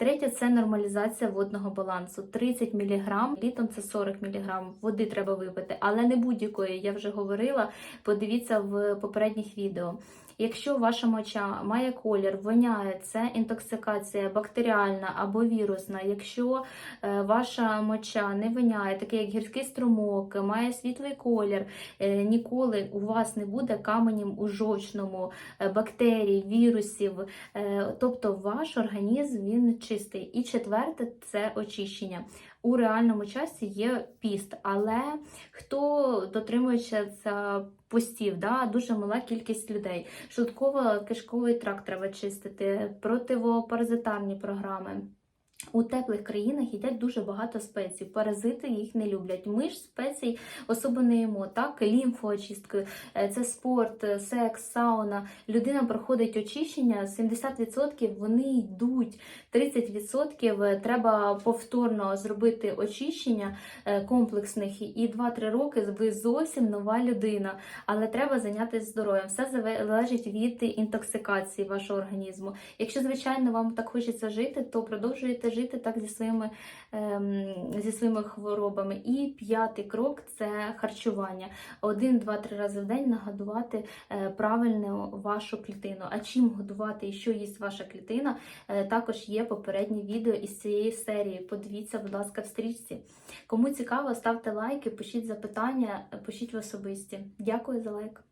Третє це нормалізація водного балансу. 30 мг, літом це 40 мг. Води треба випити, але не будь-якої. Я вже говорила. Подивіться в попередніх відео. Якщо ваша моча має колір, воняє, це інтоксикація бактеріальна або вірусна. Якщо е, ваша моча не воняє, таке як гірський струмок, має світлий колір, е, ніколи у вас не буде каменем у жовчному, е, бактерій, вірусів. Тобто ваш організм він чистий. І четверте це очищення. У реальному часі є піст, але хто дотримується постів, да, дуже мала кількість людей. Шлунково-кишковий тракт треба чистити, противопаразитарні програми. У теплих країнах їдять дуже багато спецій. Паразити їх не люблять. Ми ж спецій особо не їмо. Так, лімфоочистки, е, це спорт, е, секс, сауна. Людина проходить очищення. 70% вони йдуть. 30% треба повторно зробити очищення е, комплексних, і 2-3 роки ви зовсім нова людина. Але треба зайнятися здоров'ям. Все залежить від інтоксикації вашого організму. Якщо, звичайно, вам так хочеться жити, то продовжуйте жити так зі своїми, ем, зі своїми хворобами. І п'ятий крок це харчування. Один, два, три рази в день нагодувати е, правильно вашу клітину. А чим годувати і що їсть ваша клітина, е, також є попереднє відео із цієї серії. Подивіться, будь ласка, в стрічці. Кому цікаво, ставте лайки, пишіть запитання, пишіть в особисті. Дякую за лайк.